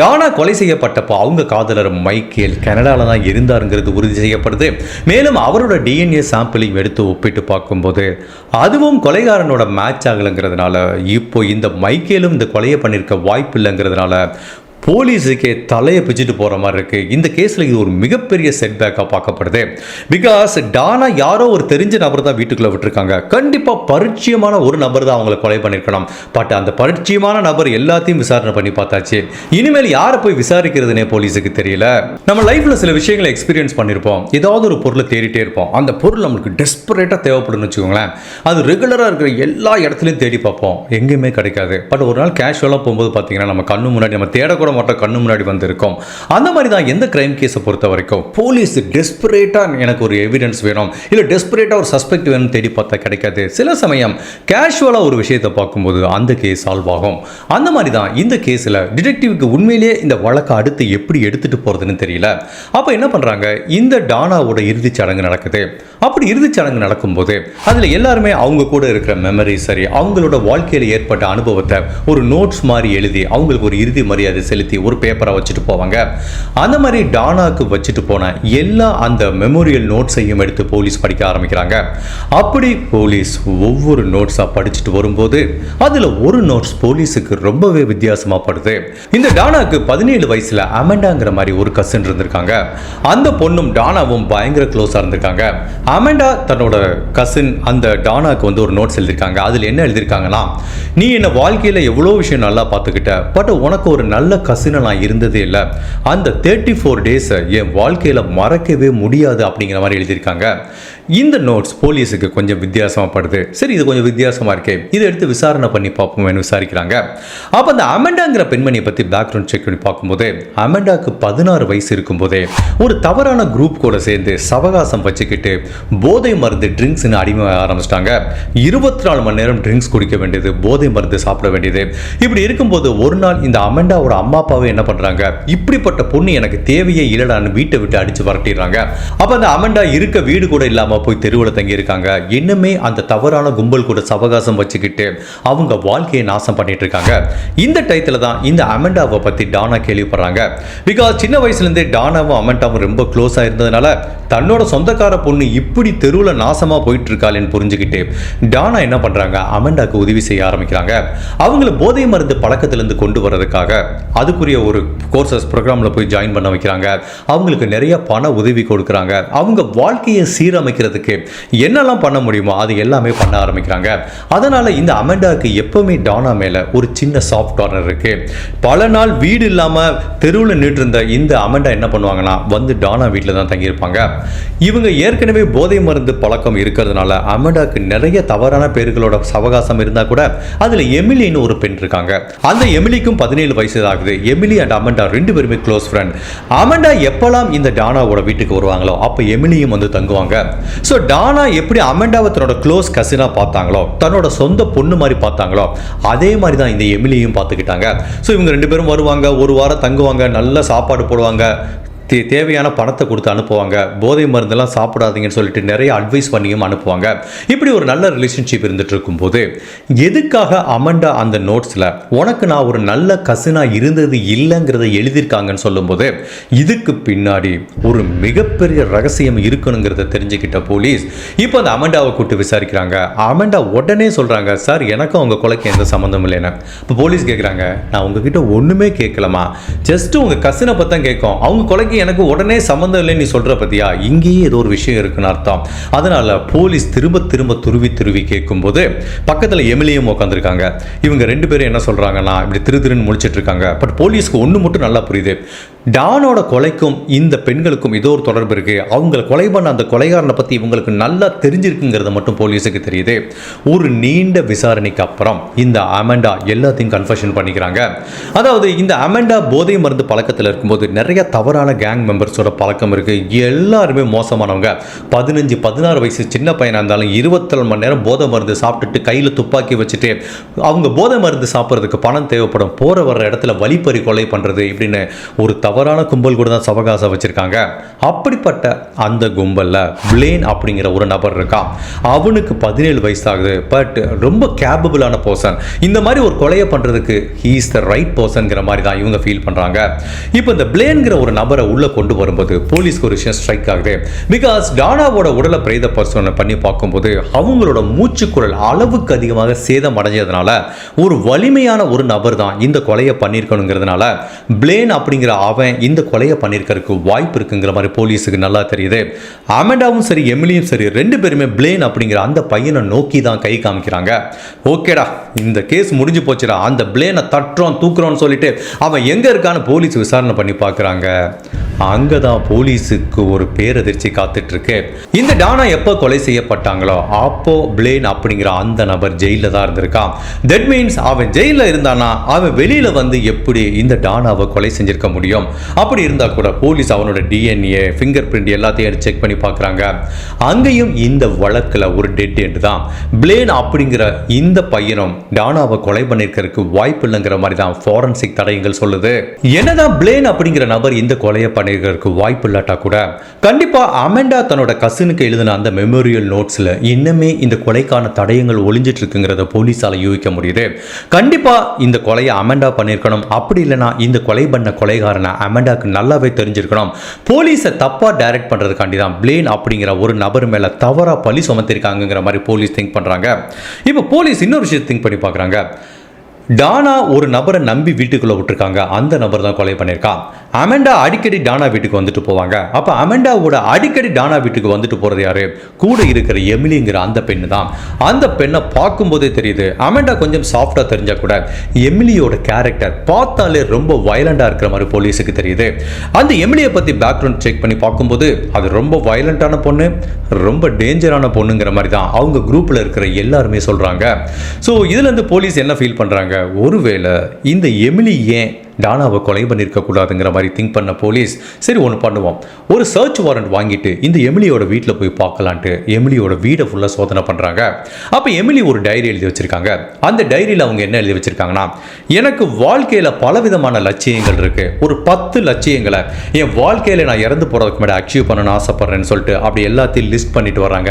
டானா கொலை செய்யப்பட்டப்போ அவங்க காதலர் மைக்கேல் கனடாவில் தான் இருந்தாருங்கிறது உறுதி செய்யப்படுது மேலும் அவரோட டிஎன்ஏ சாம்பிளையும் எடுத்து ஒப்பிட்டு பார்க்கும்போது அதுவும் கொலைகாரனோட மேட்ச் ஆகலைங்கிறதுனால இப்போ இந்த மைக்கேலும் இந்த கொலையை பண்ணியிருக்க வாய்ப்பு இல்லைங்கிறதுனால போலீஸுக்கே தலையை பிச்சுட்டு போகிற மாதிரி இருக்குது இந்த கேஸில் இது ஒரு மிகப்பெரிய செட்பேக்காக பார்க்கப்படுது பிகாஸ் டானா யாரோ ஒரு தெரிஞ்ச நபர் தான் வீட்டுக்குள்ளே விட்டுருக்காங்க கண்டிப்பாக பரிச்சயமான ஒரு நபர் தான் அவங்களை கொலை பண்ணியிருக்கணும் பட் அந்த பரிச்சயமான நபர் எல்லாத்தையும் விசாரணை பண்ணி பார்த்தாச்சு இனிமேல் யாரை போய் விசாரிக்கிறதுனே போலீஸுக்கு தெரியல நம்ம லைஃப்பில் சில விஷயங்களை எக்ஸ்பீரியன்ஸ் பண்ணியிருப்போம் ஏதாவது ஒரு பொருளை தேடிட்டே இருப்போம் அந்த பொருள் நம்மளுக்கு டெஸ்பரேட்டாக தேவைப்படும்னு வச்சுக்கோங்களேன் அது ரெகுலராக இருக்கிற எல்லா இடத்துலையும் தேடி பார்ப்போம் எங்கேயுமே கிடைக்காது பட் ஒரு நாள் கேஷுவலாக போகும்போது பார்த்தீங்கன்னா நம்ம கண்ணு முன்னாடி நம்ம தேடக்கூட மட்டும் கண்ணு முன்னாடி வந்திருக்கும் அந்த மாதிரி தான் எந்த கிரைம் கேஸை பொறுத்த வரைக்கும் போலீஸ் டெஸ்பரேட்டாக எனக்கு ஒரு எவிடன்ஸ் வேணும் இல்லை டெஸ்பரேட்டாக ஒரு சஸ்பெக்ட் வேணும் தேடி பார்த்தா கிடைக்காது சில சமயம் கேஷுவலாக ஒரு விஷயத்தை பார்க்கும்போது அந்த கேஸ் சால்வ் ஆகும் அந்த மாதிரி தான் இந்த கேஸில் டிடெக்டிவ்க்கு உண்மையிலேயே இந்த வழக்கை அடுத்து எப்படி எடுத்துகிட்டு போகிறதுன்னு தெரியல அப்போ என்ன பண்ணுறாங்க இந்த டானாவோட இறுதிச் சடங்கு நடக்குது அப்படி இறுதிச் சடங்கு நடக்கும்போது அதில் எல்லாருமே அவங்க கூட இருக்கிற மெமரி சரி அவங்களோட வாழ்க்கையில் ஏற்பட்ட அனுபவத்தை ஒரு நோட்ஸ் மாதிரி எழுதி அவங்களுக்கு ஒரு இறுதி மரியாதை செலுத்தி ஒரு பேப்பரை வச்சுட்டு போவாங்க அந்த மாதிரி டானாக்கு வச்சுட்டு போன எல்லா அந்த மெமோரியல் நோட்ஸையும் எடுத்து போலீஸ் படிக்க ஆரம்பிக்கிறாங்க அப்படி போலீஸ் ஒவ்வொரு நோட்ஸாக படிச்சுட்டு வரும்போது அதில் ஒரு நோட்ஸ் போலீஸுக்கு ரொம்பவே வித்தியாசமாக படுது இந்த டானாக்கு பதினேழு வயசில் அமெண்டாங்கிற மாதிரி ஒரு கசன் இருந்திருக்காங்க அந்த பொண்ணும் டானாவும் பயங்கர க்ளோஸாக இருந்திருக்காங்க அமெண்டா தன்னோட கசின் அந்த டானாக்கு வந்து ஒரு நோட்ஸ் எழுதியிருக்காங்க அதில் என்ன எழுதியிருக்காங்கன்னா நீ என்ன வாழ்க்கையில் எவ்வளோ விஷயம் நல்லா பார்த்துக்கிட்ட பட் உனக்கு ஒரு நல்ல கசின நான் இருந்ததே இல்லை அந்த தேர்ட்டி ஃபோர் டேஸை என் வாழ்க்கையில் மறக்கவே முடியாது அப்படிங்கிற மாதிரி எழுதியிருக்காங்க இந்த நோட்ஸ் போலீஸுக்கு கொஞ்சம் வித்தியாசமா படுது சரி இது கொஞ்சம் வித்தியாசமாக இருக்கே இதை எடுத்து விசாரணை பண்ணி பார்ப்போம் விசாரிக்கிறாங்க அப்போ அந்த அமெண்டாங்கிற பெண்மணியை பற்றி பேக்ரவுண்ட் செக் பண்ணி பார்க்கும்போது அமெண்டாக்கு பதினாறு வயசு இருக்கும்போதே ஒரு தவறான குரூப் கூட சேர்ந்து சவகாசம் வச்சுக்கிட்டு போதை மருந்து ட்ரிங்க்ஸ்னு அடிமை ஆரம்பிச்சிட்டாங்க இருபத்தி நாலு மணி நேரம் ட்ரிங்க்ஸ் குடிக்க வேண்டியது போதை மருந்து சாப்பிட வேண்டியது இப்படி இருக்கும்போது ஒரு நாள் இந்த அமெண்டாவோட அம்மா அப்பாவை என்ன பண்ணுறாங்க இப்படிப்பட்ட பொண்ணு எனக்கு தேவையே இல்லடான்னு வீட்டை விட்டு அடித்து வரட்டிடுறாங்க அப்போ அந்த அமெண்டா இருக்க வீடு கூட இல்லாமல் இல்லாமல் போய் தெருவில் தங்கியிருக்காங்க இன்னுமே அந்த தவறான கும்பல் கூட சவகாசம் வச்சுக்கிட்டு அவங்க வாழ்க்கையை நாசம் பண்ணிட்டு இருக்காங்க இந்த டயத்தில் தான் இந்த அமெண்டாவை பற்றி டானா கேள்விப்படுறாங்க பிகாஸ் சின்ன வயசுலேருந்தே டானாவும் அமெண்டாவும் ரொம்ப க்ளோஸாக இருந்ததுனால தன்னோட சொந்தக்கார பொண்ணு இப்படி தெருவில் நாசமாக போயிட்டு இருக்காளேன்னு புரிஞ்சுக்கிட்டு டானா என்ன பண்ணுறாங்க அமெண்டாக்கு உதவி செய்ய ஆரம்பிக்கிறாங்க அவங்கள போதை மருந்து பழக்கத்திலேருந்து கொண்டு வர்றதுக்காக அதுக்குரிய ஒரு கோர்சஸ் ப்ரோக்ராமில் போய் ஜாயின் பண்ண வைக்கிறாங்க அவங்களுக்கு நிறைய பண உதவி கொடுக்குறாங்க அவங்க வாழ்க்கையை சீரமைக்க குறைக்கிறதுக்கு என்னெல்லாம் பண்ண முடியுமோ அது எல்லாமே பண்ண ஆரம்பிக்கிறாங்க அதனால் இந்த அமெண்டாவுக்கு எப்போவுமே டானா மேலே ஒரு சின்ன சாஃப்ட் கார்னர் இருக்குது பல நாள் வீடு இல்லாமல் தெருவில் நின்றுருந்த இந்த அமெண்டா என்ன பண்ணுவாங்கன்னா வந்து டானா வீட்டில் தான் தங்கியிருப்பாங்க இவங்க ஏற்கனவே போதை மருந்து பழக்கம் இருக்கிறதுனால அமெண்டாவுக்கு நிறைய தவறான பேர்களோட சவகாசம் இருந்தால் கூட அதில் எமிலின்னு ஒரு பெண் இருக்காங்க அந்த எமிலிக்கும் பதினேழு வயசு ஆகுது எமிலி அண்ட் அமெண்டா ரெண்டு பேருமே க்ளோஸ் ஃப்ரெண்ட் அமெண்டா எப்போல்லாம் இந்த டானாவோட வீட்டுக்கு வருவாங்களோ அப்போ எமிலியும் வந்து தங்குவாங்க ஸோ டானா எப்படி அமெண்டாவை தன்னோட க்ளோஸ் கசினாக பார்த்தாங்களோ தன்னோட சொந்த பொண்ணு மாதிரி பார்த்தாங்களோ அதே மாதிரி தான் இந்த எமிலியும் பார்த்துக்கிட்டாங்க ஸோ இவங்க ரெண்டு பேரும் வருவாங்க ஒரு வாரம் தங்குவாங்க நல்ல சாப்பாடு போடுவாங்க தே தேவையான பணத்தை கொடுத்து அனுப்புவாங்க போதை மருந்தெல்லாம் சாப்பிடாதீங்கன்னு சொல்லிட்டு நிறைய அட்வைஸ் பண்ணியும் அனுப்புவாங்க இப்படி ஒரு நல்ல ரிலேஷன்ஷிப் இருந்துட்டு இருக்கும்போது எதுக்காக அமண்டா அந்த நோட்ஸில் உனக்கு நான் ஒரு நல்ல கசினாக இருந்தது இல்லைங்கிறத எழுதியிருக்காங்கன்னு சொல்லும்போது இதுக்கு பின்னாடி ஒரு மிகப்பெரிய ரகசியம் இருக்கணுங்கிறத தெரிஞ்சுக்கிட்ட போலீஸ் இப்போ அந்த அமண்டாவை கூப்பிட்டு விசாரிக்கிறாங்க அமண்டா உடனே சொல்கிறாங்க சார் எனக்கும் அவங்க கொலைக்கு எந்த சம்மந்தம் இல்லைன்னு இப்போ போலீஸ் கேட்குறாங்க நான் உங்ககிட்ட ஒன்றுமே கேட்கலாமா ஜஸ்ட்டு உங்கள் கசினை தான் கேட்கும் அவங்க கொலைக்கு உனக்கு எனக்கு உடனே சம்மந்தம் இல்லை நீ சொல்கிற பற்றியா இங்கேயே ஏதோ ஒரு விஷயம் இருக்குன்னு அர்த்தம் அதனால் போலீஸ் திரும்ப திரும்ப துருவி துருவி கேட்கும்போது பக்கத்தில் எமிலியும் உட்காந்துருக்காங்க இவங்க ரெண்டு பேரும் என்ன சொல்கிறாங்கன்னா இப்படி திரு திருன்னு முடிச்சிட்ருக்காங்க இருக்காங்க பட் போலீஸ்க்கு ஒன்று மட்டும் நல்லா புரியுது டானோட கொலைக்கும் இந்த பெண்களுக்கும் ஏதோ ஒரு தொடர்பு இருக்குது அவங்கள கொலை பண்ண அந்த கொலைகாரனை பற்றி இவங்களுக்கு நல்லா தெரிஞ்சிருக்குங்கிறத மட்டும் போலீஸுக்கு தெரியுது ஒரு நீண்ட விசாரணைக்கு அப்புறம் இந்த அமெண்டா எல்லாத்தையும் கன்ஃபர்ஷன் பண்ணிக்கிறாங்க அதாவது இந்த அமெண்டா போதை மருந்து பழக்கத்தில் இருக்கும்போது நிறைய தவறான கேங் மெம்பர்ஸோட பழக்கம் இருக்குது எல்லாருமே மோசமானவங்க பதினஞ்சு பதினாறு வயசு சின்ன பையனாக இருந்தாலும் இருபத்தேழு மணி நேரம் போதை மருந்து சாப்பிட்டுட்டு கையில் துப்பாக்கி வச்சுட்டு அவங்க போதை மருந்து சாப்பிட்றதுக்கு பணம் தேவைப்படும் போகிற வர்ற இடத்துல வழிப்பறி கொலை பண்ணுறது இப்படின்னு ஒரு தவறான கும்பல் கூட தான் சவகாசம் வச்சுருக்காங்க அப்படிப்பட்ட அந்த கும்பலில் பிளேன் அப்படிங்கிற ஒரு நபர் இருக்கான் அவனுக்கு பதினேழு வயசு ஆகுது பட் ரொம்ப கேபபிளான போர்சன் இந்த மாதிரி ஒரு கொலையை பண்ணுறதுக்கு ஹீ இஸ் த ரைட் பர்சன்கிற மாதிரி தான் இவங்க ஃபீல் பண்ணுறாங்க இப்போ இந்த பிளேன்கிற ஒரு நபரை உள்ளே கொண்டு வரும்போது போலீஸ்க்கு ஒரு விஷயம் ஸ்ட்ரைக் ஆகுது பிகாஸ் டானாவோட உடலை பிரேத பரிசோதனை பண்ணி பார்க்கும்போது அவங்களோட மூச்சுக்குரல் அளவுக்கு அதிகமாக சேதம் அடைஞ்சதுனால ஒரு வலிமையான ஒரு நபர் தான் இந்த கொலையை பண்ணியிருக்கணுங்கிறதுனால பிளேன் அப்படிங்கிற அவன் இந்த கொலையை பண்ணியிருக்கிறதுக்கு வாய்ப்பு இருக்குங்கிற மாதிரி போலீஸுக்கு நல்லா தெரியுது அமெண்டாவும் சரி எமிலியும் சரி ரெண்டு பேருமே பிளேன் அப்படிங்கிற அந்த பையனை நோக்கி தான் கை காமிக்கிறாங்க ஓகேடா இந்த கேஸ் முடிஞ்சு போச்சுடா அந்த பிளேனை தட்டுறோம் தூக்குறோம்னு சொல்லிட்டு அவன் எங்கே இருக்கான்னு போலீஸ் விசாரணை பண்ணி பார்க்குறாங்க அங்கே தான் போலீஸுக்கு ஒரு பேரதிர்ச்சி காத்துட்ருக்கு இந்த டானா எப்போ கொலை செய்யப்பட்டாங்களோ அப்போ பிளேன் அப்படிங்கிற அந்த நபர் ஜெயிலில் தான் இருந்திருக்கான் தட் மீன்ஸ் அவன் ஜெயிலில் இருந்தான்னா அவன் வெளியில் வந்து எப்படி இந்த டானாவை கொலை செஞ்சிருக்க முடியும் அப்படி இருந்தால் கூட போலீஸ் அவனோட டிஎன்ஏ ஃபிங்கர் பிரிண்ட் எல்லாத்தையும் செக் பண்ணி பார்க்குறாங்க அங்கேயும் இந்த வழக்கில் ஒரு டெட் எண்டு தான் பிளேன் அப்படிங்கிற இந்த பையனும் டானாவை கொலை பண்ணியிருக்கிறதுக்கு வாய்ப்பு இல்லைங்கிற மாதிரி தான் ஃபாரன்சிக் தடயங்கள் சொல்லுது என்னதான் பிளேன் அப்படிங்கிற நபர் இந்த கொலையை பாடகருக்கு வாய்ப்பு இல்லாட்டா கூட கண்டிப்பாக அமெண்டா தன்னோட கசினுக்கு எழுதின அந்த மெமோரியல் நோட்ஸில் இன்னுமே இந்த கொலைக்கான தடயங்கள் ஒளிஞ்சிட்டு இருக்குங்கிறத போலீஸால் யூகிக்க முடியுது கண்டிப்பாக இந்த கொலையை அமெண்டா பண்ணியிருக்கணும் அப்படி இல்லைனா இந்த கொலை பண்ண கொலைகாரனை அமெண்டாக்கு நல்லாவே தெரிஞ்சிருக்கணும் போலீஸை தப்பாக டைரக்ட் பண்ணுறதுக்காண்டி தான் பிளேன் அப்படிங்கிற ஒரு நபர் மேலே தவறாக பழி சுமத்திருக்காங்கிற மாதிரி போலீஸ் திங்க் பண்ணுறாங்க இப்போ போலீஸ் இன்னொரு விஷயத்தை திங்க் பண்ணி பார்க்குறாங்க டானா ஒரு நபரை நம்பி வீட்டுக்குள்ளே விட்டுருக்காங்க அந்த நபர் தான் கொலை பண்ணியிருக்கான் அமெண்டா அடிக்கடி டானா வீட்டுக்கு வந்துட்டு போவாங்க அப்போ அமெண்டாவோட அடிக்கடி டானா வீட்டுக்கு வந்துட்டு போகிறது யார் கூட இருக்கிற எமிலிங்கிற அந்த பெண்ணு தான் அந்த பெண்ணை பார்க்கும்போதே தெரியுது அமெண்டா கொஞ்சம் சாஃப்டாக தெரிஞ்சால் கூட எமிலியோட கேரக்டர் பார்த்தாலே ரொம்ப வயலண்டாக இருக்கிற மாதிரி போலீஸுக்கு தெரியுது அந்த எமிலியை பற்றி பேக்ரவுண்ட் செக் பண்ணி பார்க்கும்போது அது ரொம்ப வயலண்டான பொண்ணு ரொம்ப டேஞ்சரான பொண்ணுங்கிற மாதிரி தான் அவங்க குரூப்பில் இருக்கிற எல்லாருமே சொல்கிறாங்க ஸோ இதுலேருந்து போலீஸ் என்ன ஃபீல் பண்ணுறாங்க ஒருவேளை இந்த எமிலி ஏன் டானாவை கொலை பண்ணியிருக்கக்கூடாதுங்கிற மாதிரி திங்க் பண்ண போலீஸ் சரி ஒன்று பண்ணுவோம் ஒரு சர்ச் வாரண்ட் வாங்கிட்டு இந்த எமிலியோட வீட்டில் போய் பார்க்கலான்ட்டு எமிலியோட வீடை ஃபுல்லாக சோதனை பண்ணுறாங்க அப்போ எமிலி ஒரு டைரி எழுதி வச்சுருக்காங்க அந்த டைரியில் அவங்க என்ன எழுதி வச்சுருக்காங்கன்னா எனக்கு வாழ்க்கையில் பலவிதமான லட்சியங்கள் இருக்குது ஒரு பத்து லட்சியங்களை என் வாழ்க்கையில் நான் இறந்து போகிறதுக்கு முன்னாடி அச்சீவ் பண்ணணும்னு ஆசைப்பட்றேன்னு சொல்லிட்டு அப்படி எல்லாத்தையும் லிஸ்ட் பண்ணிட்டு வராங்க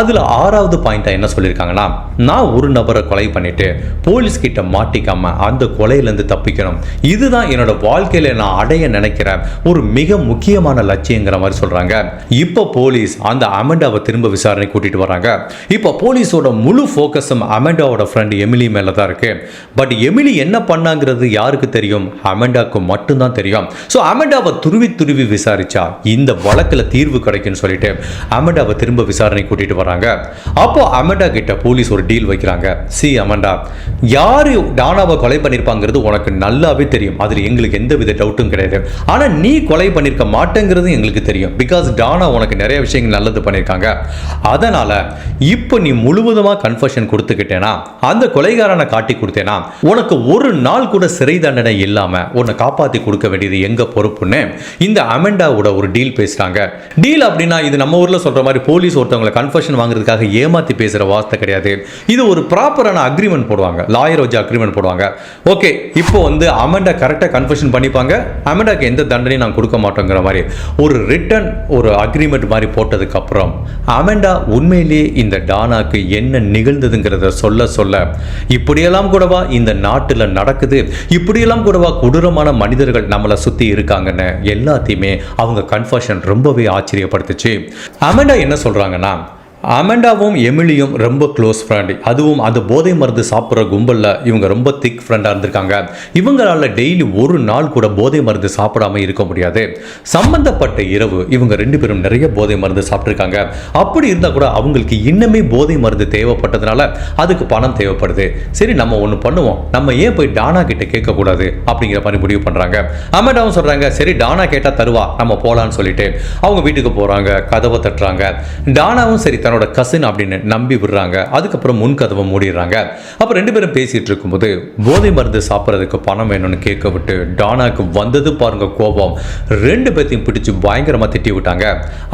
அதில் ஆறாவது பாயிண்ட்டாக என்ன சொல்லியிருக்காங்கன்னா நான் ஒரு நபரை கொலை பண்ணிவிட்டு போலீஸ்கிட்ட மாட்டிக்காமல் அந்த கொலையிலேருந்து தப்பிக்கணும் இது இதுதான் என்னோட வாழ்க்கையில நான் அடைய நினைக்கிறேன் ஒரு மிக முக்கியமான லட்சியங்கிற மாதிரி சொல்றாங்க இப்போ போலீஸ் அந்த அமெண்டாவை திரும்ப விசாரணை கூட்டிட்டு வராங்க இப்போ போலீஸோட முழு ஃபோக்கஸும் அமெண்டாவோட ஃப்ரெண்ட் எமிலி மேல தான் இருக்கு பட் எமிலி என்ன பண்ணாங்கிறது யாருக்கு தெரியும் அமெண்டாக்கு மட்டும்தான் தெரியும் ஸோ அமெண்டாவை துருவி துருவி விசாரிச்சா இந்த வழக்கில் தீர்வு கிடைக்கும்னு சொல்லிட்டு அமெண்டாவை திரும்ப விசாரணை கூட்டிட்டு வராங்க அப்போ அமெண்டா கிட்ட போலீஸ் ஒரு டீல் வைக்கிறாங்க சி அமெண்டா யாரு டானாவை கொலை பண்ணியிருப்பாங்கிறது உனக்கு நல்லாவே தெரியும் தெரியும் அதில் எங்களுக்கு எந்த வித டவுட்டும் கிடையாது ஆனால் நீ கொலை பண்ணியிருக்க மாட்டேங்கிறது எங்களுக்கு தெரியும் பிகாஸ் டானா உனக்கு நிறைய விஷயங்கள் நல்லது பண்ணியிருக்காங்க அதனால் இப்போ நீ முழுவதுமாக கன்ஃபர்ஷன் கொடுத்துக்கிட்டேனா அந்த கொலைகாரனை காட்டி கொடுத்தேனா உனக்கு ஒரு நாள் கூட சிறை தண்டனை இல்லாமல் உன்னை காப்பாற்றி கொடுக்க வேண்டியது எங்கள் பொறுப்புன்னு இந்த அமெண்டாவோட ஒரு டீல் பேசுகிறாங்க டீல் அப்படின்னா இது நம்ம ஊரில் சொல்கிற மாதிரி போலீஸ் ஒருத்தவங்களை கன்ஃபர்ஷன் வாங்குறதுக்காக ஏமாற்றி பேசுகிற வார்த்தை கிடையாது இது ஒரு ப்ராப்பரான அக்ரிமெண்ட் போடுவாங்க லாயர் வச்சு அக்ரிமெண்ட் போடுவாங்க ஓகே இப்போ வந்து அமெண்டா கரெக்டாக கன்ஃபர்ஷன் பண்ணிப்பாங்க அமெண்டாக்கு எந்த தண்டனையும் நான் கொடுக்க மாட்டோங்கிற மாதிரி ஒரு ரிட்டன் ஒரு அக்ரிமெண்ட் மாதிரி போட்டதுக்கப்புறம் அமெண்டா உண்மையிலேயே இந்த டானாக்கு என்ன நிகழ்ந்ததுங்கிறத சொல்ல சொல்ல இப்படியெல்லாம் கூடவா இந்த நாட்டில் நடக்குது இப்படியெல்லாம் கூடவா கொடூரமான மனிதர்கள் நம்மளை சுற்றி இருக்காங்கன்னு எல்லாத்தையுமே அவங்க கன்ஃபர்ஷன் ரொம்பவே ஆச்சரியப்படுத்துச்சு அமெண்டா என்ன சொல்கிறாங்கன்னா அமெண்டாவும் எமிலியும் ரொம்ப க்ளோஸ் ஃப்ரெண்ட் அதுவும் அந்த போதை மருந்து சாப்பிட்ற கும்பலில் இவங்க ரொம்ப திக் ஃப்ரெண்டாக இருந்திருக்காங்க இவங்களால் டெய்லி ஒரு நாள் கூட போதை மருந்து சாப்பிடாம இருக்க முடியாது சம்பந்தப்பட்ட இரவு இவங்க ரெண்டு பேரும் நிறைய போதை மருந்து சாப்பிட்ருக்காங்க அப்படி இருந்தால் கூட அவங்களுக்கு இன்னமே போதை மருந்து தேவைப்பட்டதுனால அதுக்கு பணம் தேவைப்படுது சரி நம்ம ஒன்று பண்ணுவோம் நம்ம ஏன் போய் டானா கிட்ட கேட்கக்கூடாது அப்படிங்கிற மாதிரி முடிவு பண்ணுறாங்க அமெண்டாவும் சொல்கிறாங்க சரி டானா கேட்டால் தருவா நம்ம போகலான்னு சொல்லிட்டு அவங்க வீட்டுக்கு போகிறாங்க கதவை தட்டுறாங்க டானாவும் சரி தன்னோட கசின் அப்படின்னு நம்பி விடுறாங்க அதுக்கப்புறம் முன்கதவை மூடிடுறாங்க அப்போ ரெண்டு பேரும் பேசிகிட்டு இருக்கும்போது போதை மருந்து சாப்பிட்றதுக்கு பணம் வேணும்னு கேட்க விட்டு டானாக்கு வந்தது பாருங்க கோபம் ரெண்டு பேர்த்தையும் பிடிச்சி பயங்கரமாக திட்டி விட்டாங்க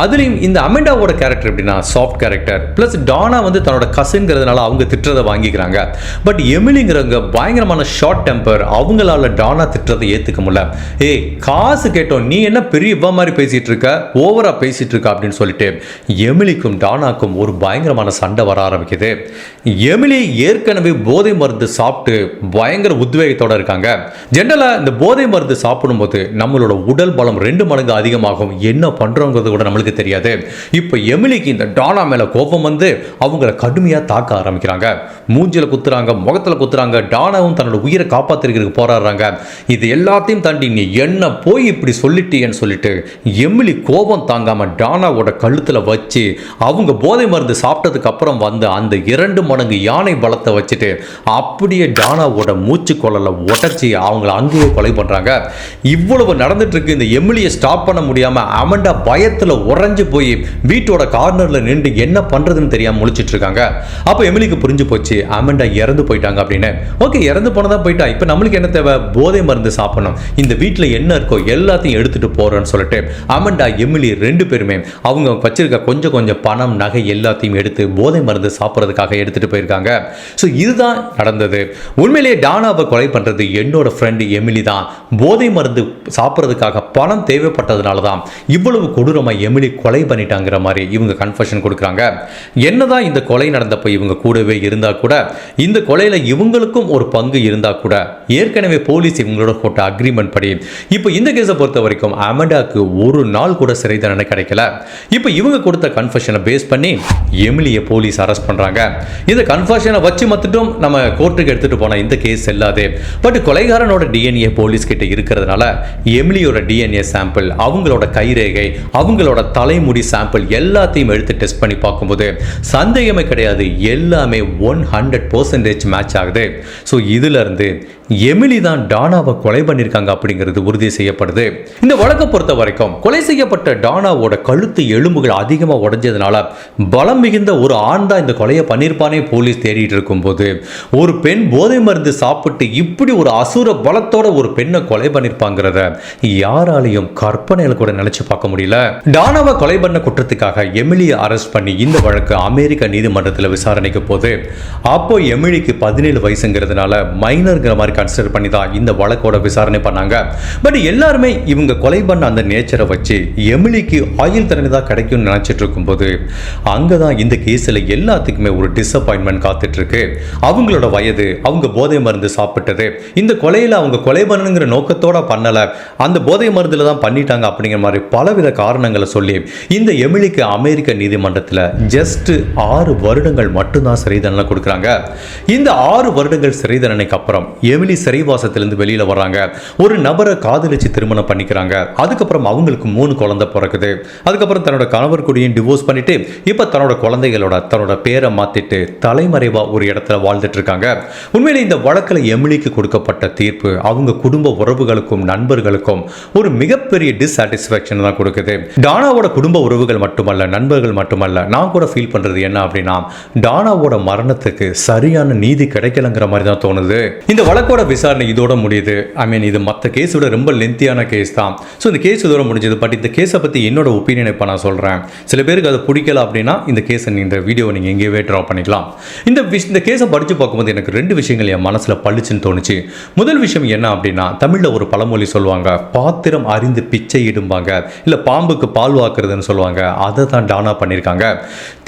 அதுலேயும் இந்த அமெண்டாவோட கேரக்டர் எப்படின்னா சாஃப்ட் கேரக்டர் ப்ளஸ் டானா வந்து தன்னோட கசின்கிறதுனால அவங்க திட்டுறதை வாங்கிக்கிறாங்க பட் எமிலிங்கிறவங்க பயங்கரமான ஷார்ட் டெம்பர் அவங்களால டானா திட்டுறதை ஏற்றுக்க முடியல ஏய் காசு கேட்டோம் நீ என்ன பெரிய இவ்வா மாதிரி பேசிகிட்டு இருக்க ஓவராக பேசிகிட்டு இருக்க அப்படின்னு சொல்லிட்டு எமிலிக்கும் டானாக்கும் அவருக்கும் ஒரு பயங்கரமான சண்டை வர ஆரம்பிக்குது எமிலி ஏற்கனவே போதை மருந்து சாப்பிட்டு பயங்கர உத்வேகத்தோடு இருக்காங்க ஜென்ரலாக இந்த போதை மருந்து சாப்பிடும்போது நம்மளோட உடல் பலம் ரெண்டு மடங்கு அதிகமாகும் என்ன பண்ணுறோங்கிறது கூட நம்மளுக்கு தெரியாது இப்போ எமிலிக்கு இந்த டானா மேலே கோபம் வந்து அவங்கள கடுமையாக தாக்க ஆரம்பிக்கிறாங்க மூஞ்சில் குத்துறாங்க முகத்தில் குத்துறாங்க டானாவும் தன்னோட உயிரை காப்பாற்றிருக்கிறதுக்கு போராடுறாங்க இது எல்லாத்தையும் தாண்டி நீ என்ன போய் இப்படி சொல்லிட்டியன்னு சொல்லிட்டு எமிலி கோபம் தாங்காமல் டானாவோட கழுத்தில் வச்சு அவங்க போதை போதை மருந்து சாப்பிட்டதுக்கு அப்புறம் வந்த அந்த இரண்டு மடங்கு யானை பலத்தை வச்சுட்டு அப்படியே டானாவோட மூச்சு கொள்ளலை உடச்சி அவங்கள அங்கேயே கொலை பண்ணுறாங்க இவ்வளவு நடந்துட்டு இருக்கு இந்த எம்எல்ஏ ஸ்டாப் பண்ண முடியாமல் அமண்டா பயத்தில் உறைஞ்சு போய் வீட்டோட கார்னரில் நின்று என்ன பண்ணுறதுன்னு தெரியாமல் முழிச்சிட்டு இருக்காங்க அப்போ எமிலிக்கு புரிஞ்சு போச்சு அமண்டா இறந்து போயிட்டாங்க அப்படின்னு ஓகே இறந்து போனதான் போயிட்டா இப்போ நம்மளுக்கு என்ன தேவை போதை மருந்து சாப்பிடணும் இந்த வீட்டில் என்ன இருக்கோ எல்லாத்தையும் எடுத்துகிட்டு போகிறோன்னு சொல்லிட்டு அமண்டா எமிலி ரெண்டு பேருமே அவங்க வச்சிருக்க கொஞ்சம் கொஞ்சம் பணம் நகை எல்லாத்தையும் எடுத்து போதை மருந்து சாப்பிட்றதுக்காக எடுத்துகிட்டு போயிருக்காங்க ஸோ இதுதான் நடந்தது உண்மையிலேயே டானாவை கொலை பண்ணுறது என்னோட ஃப்ரெண்டு எமிலி தான் போதை மருந்து சாப்பிட்றதுக்காக பணம் தேவைப்பட்டதுனால தான் இவ்வளவு கொடூரமாக எமிலி கொலை பண்ணிட்டாங்கிற மாதிரி இவங்க கன்ஃபர்ஷன் கொடுக்குறாங்க என்னதான் இந்த கொலை நடந்தப்போ இவங்க கூடவே இருந்தால் கூட இந்த கொலையில் இவங்களுக்கும் ஒரு பங்கு இருந்தால் கூட ஏற்கனவே போலீஸ் இவங்களோட போட்ட அக்ரிமெண்ட் படி இப்போ இந்த கேஸை பொறுத்த வரைக்கும் அமெண்டாக்கு ஒரு நாள் கூட சிறை தண்டனை கிடைக்கல இப்போ இவங்க கொடுத்த கன்ஃபர்ஷனை பேஸ் பண்ணி எமிலியை போலீஸ் அரெஸ்ட் பண்ணுறாங்க இந்த கன்ஃபர்ஷனை வச்சு மத்துட்டும் நம்ம கோர்ட்டுக்கு எடுத்துகிட்டு போனால் இந்த கேஸ் செல்லாது பட் கொலைகாரனோட டிஎன்ஏ போலீஸ் கிட்ட இருக்கிறதுனால எமிலியோட டிஎன்ஏ சாம்பிள் அவங்களோட கைரேகை அவங்களோட தலைமுடி சாம்பிள் எல்லாத்தையும் எடுத்து டெஸ்ட் பண்ணி பார்க்கும்போது சந்தேகமே கிடையாது எல்லாமே ஒன் ஹண்ட்ரட் பர்சன்டேஜ் மேட்ச் ஆகுது ஸோ இதிலிருந்து எமிலி தான் டானாவை கொலை பண்ணியிருக்காங்க அப்படிங்கிறது உறுதி செய்யப்படுது இந்த வழக்கை பொறுத்த வரைக்கும் கொலை செய்யப்பட்ட டானாவோட கழுத்து எலும்புகள் அதிகமாக உடஞ்சதுனால பலம் மிகுந்த ஒரு ஆண் தான் இந்த கொலையை பண்ணியிருப்பானே போலீஸ் தேடிட்டு இருக்கும்போது ஒரு பெண் போதை மருந்து சாப்பிட்டு இப்படி ஒரு அசுர பலத்தோட ஒரு பெண்ணை கொலை பண்ணியிருப்பாங்கிறத யாராலையும் கற்பனையில் கூட நினைச்சு பார்க்க முடியல டானாவை கொலை பண்ண குற்றத்துக்காக எமிலியை அரெஸ்ட் பண்ணி இந்த வழக்கு அமெரிக்க நீதிமன்றத்தில் விசாரணைக்கு போது அப்போ எமிலிக்கு பதினேழு வயசுங்கிறதுனால மைனருங்கிற மாதிரி கன்சிடர் பண்ணி தான் இந்த வழக்கோட விசாரணை பண்ணாங்க பட் எல்லாருமே இவங்க கொலை பண்ண அந்த நேச்சரை வச்சு எமிலிக்கு ஆயில் தண்ணி தான் கிடைக்கும்னு நினச்சிட்டு இருக்கும்போது அங்கே தான் இந்த கேஸில் எல்லாத்துக்குமே ஒரு டிசப்பாயின்மெண்ட் காத்துட்ருக்கு அவங்களோட வயது அவங்க போதை மருந்து சாப்பிட்டது இந்த கொலையில் அவங்க கொலை பண்ணணுங்கிற நோக்கத்தோட பண்ணலை அந்த போதை மருந்தில் தான் பண்ணிட்டாங்க அப்படிங்கிற மாதிரி பலவித காரணங்களை சொல்லி இந்த எமிலிக்கு அமெரிக்க நீதிமன்றத்தில் ஜஸ்ட் ஆறு வருடங்கள் மட்டும்தான் சிறை தண்டனை கொடுக்குறாங்க இந்த ஆறு வருடங்கள் சிறை தண்டனைக்கு அப்புறம் எமிலி ஜெமினி சிறைவாசத்திலிருந்து வெளியில் வர்றாங்க ஒரு நபரை காதலிச்சு திருமணம் பண்ணிக்கிறாங்க அதுக்கப்புறம் அவங்களுக்கு மூணு குழந்தை பிறக்குது அதுக்கப்புறம் தன்னோட கணவர் கூடயும் டிவோர்ஸ் பண்ணிட்டு இப்போ தன்னோட குழந்தைகளோட தன்னோட பேரை மாத்திட்டு தலைமறைவா ஒரு இடத்துல வாழ்ந்துட்டு இருக்காங்க உண்மையில இந்த வழக்கில் எமிலிக்கு கொடுக்கப்பட்ட தீர்ப்பு அவங்க குடும்ப உறவுகளுக்கும் நண்பர்களுக்கும் ஒரு மிகப்பெரிய டிஸ்சாட்டிஸ்ஃபேக்ஷன் தான் கொடுக்குது டானாவோட குடும்ப உறவுகள் மட்டுமல்ல நண்பர்கள் மட்டுமல்ல நான் கூட ஃபீல் பண்றது என்ன அப்படின்னா டானாவோட மரணத்துக்கு சரியான நீதி கிடைக்கலங்கிற மாதிரி தான் தோணுது இந்த வழக்கு வழக்கோட விசாரணை இதோட முடியுது ஐ மீன் இது மற்ற கேஸோட ரொம்ப லென்த்தியான கேஸ் தான் ஸோ இந்த கேஸ் இதோட முடிஞ்சது பட் இந்த கேஸை பற்றி என்னோட ஒப்பீனியன் இப்போ நான் சொல்கிறேன் சில பேருக்கு அது பிடிக்கல அப்படின்னா இந்த கேஸை நீங்கள் இந்த வீடியோவை நீங்கள் எங்கேயே ட்ரா பண்ணிக்கலாம் இந்த விஷ் இந்த கேஸை படித்து பார்க்கும்போது எனக்கு ரெண்டு விஷயங்கள் என் மனசில் பளிச்சுன்னு தோணுச்சு முதல் விஷயம் என்ன அப்படின்னா தமிழில் ஒரு பழமொழி சொல்லுவாங்க பாத்திரம் அறிந்து பிச்சை இடும்பாங்க இல்லை பாம்புக்கு பால் வாக்குறதுன்னு சொல்லுவாங்க அதை தான் டானா பண்ணியிருக்காங்க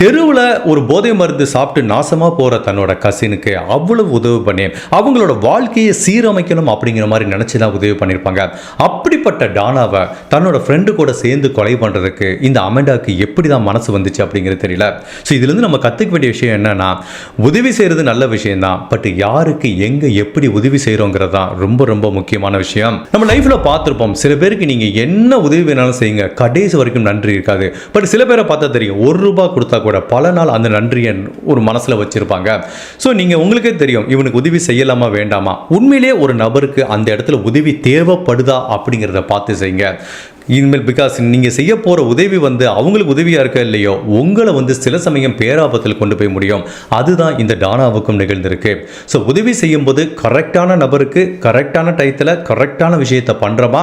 தெருவில் ஒரு போதை மருந்து சாப்பிட்டு நாசமாக போகிற தன்னோட கசினுக்கு அவ்வளவு உதவி பண்ணி அவங்களோட வாழ்க்கை வாழ்க்கையை சீரமைக்கணும் அப்படிங்கிற மாதிரி நினச்சி தான் உதவி பண்ணியிருப்பாங்க அப்படிப்பட்ட டானாவை தன்னோட ஃப்ரெண்டு கூட சேர்ந்து கொலை பண்ணுறதுக்கு இந்த அமெண்டாவுக்கு எப்படி தான் மனசு வந்துச்சு அப்படிங்கிறது தெரியல ஸோ இதுலேருந்து நம்ம கற்றுக்க வேண்டிய விஷயம் என்னென்னா உதவி செய்கிறது நல்ல விஷயம்தான் பட் யாருக்கு எங்கே எப்படி உதவி செய்கிறோங்கிறது தான் ரொம்ப ரொம்ப முக்கியமான விஷயம் நம்ம லைஃப்பில் பார்த்துருப்போம் சில பேருக்கு நீங்கள் என்ன உதவி வேணாலும் செய்யுங்க கடைசி வரைக்கும் நன்றி இருக்காது பட் சில பேரை பார்த்தா தெரியும் ஒரு ரூபா கொடுத்தா கூட பல நாள் அந்த நன்றியை ஒரு மனசில் வச்சுருப்பாங்க ஸோ நீங்கள் உங்களுக்கே தெரியும் இவனுக்கு உதவி செய்யலாமா வேண்டாமா உண்மையிலே ஒரு நபருக்கு அந்த இடத்துல உதவி தேவைப்படுதா அப்படிங்கிறத பார்த்து செய்யுங்க இனிமேல் பிகாஸ் நீங்கள் செய்ய போகிற உதவி வந்து அவங்களுக்கு உதவியாக இருக்கா இல்லையோ உங்களை வந்து சில சமயம் பேராபத்தில் கொண்டு போய் முடியும் அதுதான் இந்த டானாவுக்கும் நிகழ்ந்திருக்கு ஸோ உதவி செய்யும்போது கரெக்டான நபருக்கு கரெக்டான டயத்தில் கரெக்டான விஷயத்தை பண்ணுறோமா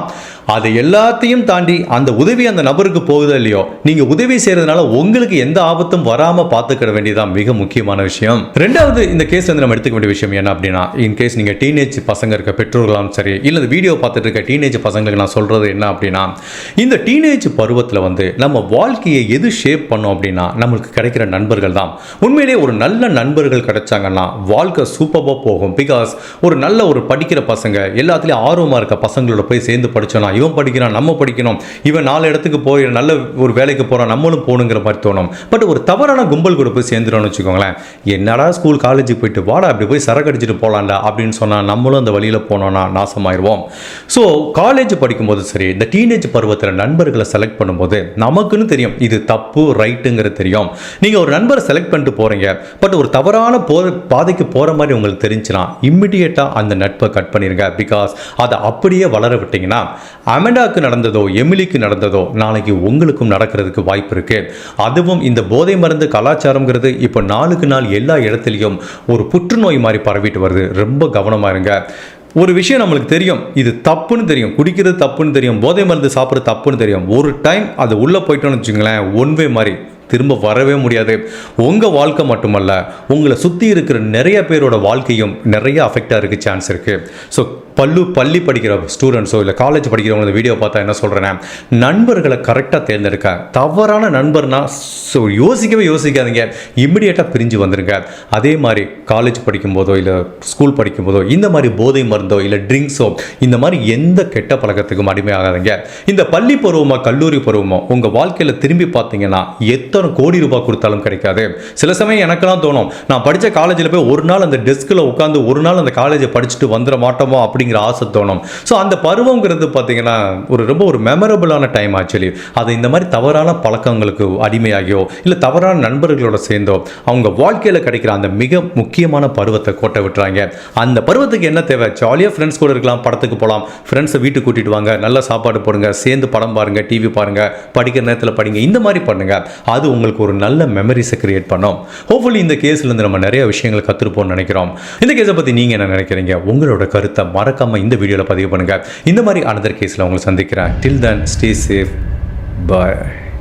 அது எல்லாத்தையும் தாண்டி அந்த உதவி அந்த நபருக்கு போகுதோ இல்லையோ நீங்கள் உதவி செய்கிறதுனால உங்களுக்கு எந்த ஆபத்தும் வராமல் பார்த்துக்கிட வேண்டியதான் மிக முக்கியமான விஷயம் ரெண்டாவது இந்த கேஸ் வந்து நம்ம எடுத்துக்க வேண்டிய விஷயம் என்ன அப்படின்னா இன் கேஸ் நீங்கள் டீனேஜ் பசங்க இருக்க பெற்றோர்களாலும் சரி இல்லை இந்த வீடியோ பார்த்துட்டு இருக்க டீனேஜ் பசங்களுக்கு நான் சொல்கிறது என்ன அப்படின்னா இந்த டீனேஜ் பருவத்தில் வந்து நம்ம வாழ்க்கையை எது ஷேப் பண்ணோம் அப்படின்னா நம்மளுக்கு கிடைக்கிற நண்பர்கள் தான் உண்மையிலே ஒரு நல்ல நண்பர்கள் கிடைச்சாங்கன்னா வாழ்க்கை சூப்பராக போகும் பிகாஸ் ஒரு நல்ல ஒரு படிக்கிற பசங்க எல்லாத்துலேயும் ஆர்வமாக இருக்க பசங்களோட போய் சேர்ந்து படித்தோன்னா இவன் படிக்கிறான் நம்ம படிக்கணும் இவன் நாலு இடத்துக்கு போய் நல்ல ஒரு வேலைக்கு போகிறான் நம்மளும் போகணுங்கிற மாதிரி தோணும் பட் ஒரு தவறான கும்பல் கூட போய் சேர்ந்துடும் வச்சுக்கோங்களேன் என்னடா ஸ்கூல் காலேஜுக்கு போயிட்டு வாடா அப்படி போய் சரக்கு அடிச்சுட்டு போகலாண்டா அப்படின்னு சொன்னால் நம்மளும் அந்த வழியில் போனோன்னா நாசமாயிடுவோம் ஸோ காலேஜ் படிக்கும்போது சரி இந்த டீனேஜ் பருவத்தில் நண்பர்களை செலக்ட் பண்ணும்போது நமக்குன்னு தெரியும் இது தப்பு ரைட்டுங்கிறது தெரியும் நீங்கள் ஒரு நண்பரை செலக்ட் பண்ணிட்டு போகிறீங்க பட் ஒரு தவறான போ பாதைக்கு போகிற மாதிரி உங்களுக்கு தெரிஞ்சுனா இம்மிடியேட்டாக அந்த நட்பை கட் பண்ணிடுங்க பிகாஸ் அதை அப்படியே வளர விட்டிங்கன்னா அமெண்டாக்கு நடந்ததோ எமிலிக்கு நடந்ததோ நாளைக்கு உங்களுக்கும் நடக்கிறதுக்கு வாய்ப்பு இருக்கு அதுவும் இந்த போதை மருந்து கலாச்சாரங்கிறது இப்போ நாளுக்கு நாள் எல்லா இடத்துலையும் ஒரு புற்றுநோய் மாதிரி பரவிட்டு வருது ரொம்ப கவனமாக இருங்க ஒரு விஷயம் நம்மளுக்கு தெரியும் இது தப்புன்னு தெரியும் குடிக்கிறது தப்புன்னு தெரியும் போதை மருந்து சாப்பிட்றது தப்புன்னு தெரியும் ஒரு டைம் அது உள்ளே போயிட்டோன்னு வச்சுங்களேன் ஒன்வே மாதிரி திரும்ப வரவே முடியாது உங்கள் வாழ்க்கை மட்டுமல்ல உங்களை சுற்றி இருக்கிற நிறைய பேரோட வாழ்க்கையும் நிறைய அஃபெக்டாக இருக்க சான்ஸ் இருக்குது ஸோ பல்லு பள்ளி படிக்கிற ஸ்டூடெண்ட்ஸோ இல்லை காலேஜ் படிக்கிறவங்க இந்த வீடியோ பார்த்தா என்ன சொல்கிறேன்னா நண்பர்களை கரெக்டாக தேர்ந்தெடுக்க தவறான நண்பர்னா ஸோ யோசிக்கவே யோசிக்காதீங்க இம்மிடியேட்டாக பிரிஞ்சு வந்துடுங்க அதே மாதிரி காலேஜ் படிக்கும்போதோ இல்லை ஸ்கூல் படிக்கும்போதோ இந்த மாதிரி போதை மருந்தோ இல்லை ட்ரிங்க்ஸோ இந்த மாதிரி எந்த கெட்ட பழக்கத்துக்கும் அடிமையாகாதீங்க இந்த பள்ளி பருவமாக கல்லூரி பருவமோ உங்கள் வாழ்க்கையில் திரும்பி பார்த்தீங்கன்னா எத்தனை கோடி ரூபாய் கொடுத்தாலும் கிடைக்காது சில சமயம் எனக்கெல்லாம் தோணும் நான் படித்த காலேஜில் போய் ஒரு நாள் அந்த டெஸ்கில் உட்காந்து ஒரு நாள் அந்த காலேஜை படிச்சுட்டு வந்துட மாட்டோமோ அப்படி அப்படிங்கிற ஆசை தோணும் ஸோ அந்த பருவங்கிறது பார்த்தீங்கன்னா ஒரு ரொம்ப ஒரு மெமரபுளான டைம் ஆக்சுவலி அது இந்த மாதிரி தவறான பழக்கங்களுக்கு அடிமையாகியோ இல்லை தவறான நண்பர்களோட சேர்ந்தோ அவங்க வாழ்க்கையில் கிடைக்கிற அந்த மிக முக்கியமான பருவத்தை கோட்டை விட்டுறாங்க அந்த பருவத்துக்கு என்ன தேவை ஜாலியாக ஃப்ரெண்ட்ஸ் கூட இருக்கலாம் படத்துக்கு போகலாம் ஃப்ரெண்ட்ஸை வீட்டுக்கு கூட்டிட்டு வாங்க நல்லா சாப்பாடு போடுங்க சேர்ந்து படம் பாருங்க டிவி பாருங்க படிக்கிற நேரத்தில் படிங்க இந்த மாதிரி பண்ணுங்க அது உங்களுக்கு ஒரு நல்ல மெமரிஸை கிரியேட் பண்ணும் ஹோப்ஃபுல்லி இந்த கேஸ்லேருந்து நம்ம நிறைய விஷயங்களை கற்றுருப்போம்னு நினைக்கிறோம் இந்த கேஸை பற்றி நீங்கள் என்ன நினைக்கிறீங்க உங்களோட கருத்தை மறக்க மறக்காமல் இந்த வீடியோவில் பதிவு பண்ணுங்கள் இந்த மாதிரி அனதர் கேஸில் உங்களை சந்திக்கிறேன் till then stay safe bye